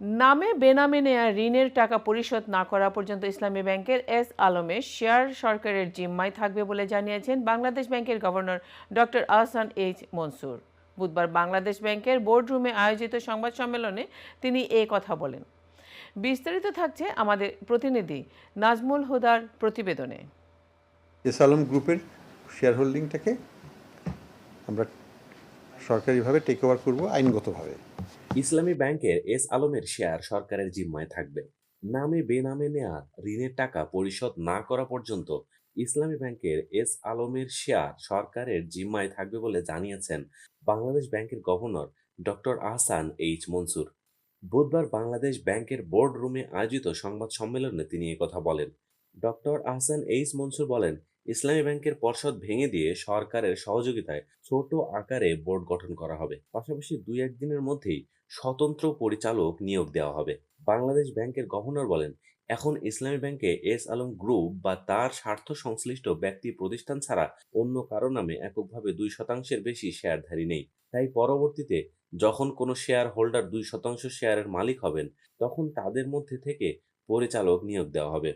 নামে বেনামে নেয়া ঋণের টাকা পরিশোধ না করা পর্যন্ত ইসলামী ব্যাংকের এস আলমে শেয়ার সরকারের জিম্মায় থাকবে বলে জানিয়েছেন বাংলাদেশ ব্যাংকের governor doctor Ahsan H Mansur. বুধবার বাংলাদেশ ব্যাংকের বোর্ডরুমে আয়োজিত সংবাদ সম্মেলনে তিনি এ কথা বলেন। বিস্তারিত থাকছে আমাদের প্রতিনিধি নাজমুল হুদার প্রতিবেদনে। এস আলম গ্রুপের শেয়ার হোল্ডিংটাকে আমরা সরকারিভাবে টেক ওভার করব আইনগতভাবে। ইসলামী ব্যাংকের এস আলমের শেয়ার সরকারের জিম্মায় থাকবে। নামে বেনামে নেয়া ঋণের টাকা পরিশোধ না করা পর্যন্ত ইসলামী ব্যাংকের এস আলমের শেয়ার সরকারের জিম্মায় থাকবে বলে জানিয়েছেন বাংলাদেশ ব্যাংকের governor doctor Ahsan H Mansur. বুধবার বাংলাদেশ ব্যাংকের বোর্ড রুমে আয়োজিত সংবাদ সম্মেলনে তিনি কথা বলেন। ডক্টর আহসান এইচ মনসুর বলেন ইসলামী ব্যাংকের পর্ষদ ভেঙে দিয়ে সরকারের সহযোগিতায় ছোট আকারে বোর্ড গঠন করা হবে। পাশাপাশি দুই একদিনের মধ্যেই স্বতন্ত্র পরিচালক নিয়োগ দেওয়া হবে। বাংলাদেশ ব্যাংকের গভর্নর বলেন, এখন ইসলামী ব্যাংকে এস আলম গ্রুপ বা তার স্বার্থ সংশ্লিষ্ট ব্যক্তি প্রতিষ্ঠান ছাড়া অন্য কারও নামে এককভাবে দুই শতাংশের বেশি শেয়ারধারী নেই। তাই পরবর্তীতে যখন কোনো শেয়ার হোল্ডার দুই শতাংশ শেয়ারের মালিক হবেন, তখন তাদের মধ্যে থেকে পরিচালক নিয়োগ দেওয়া হবে।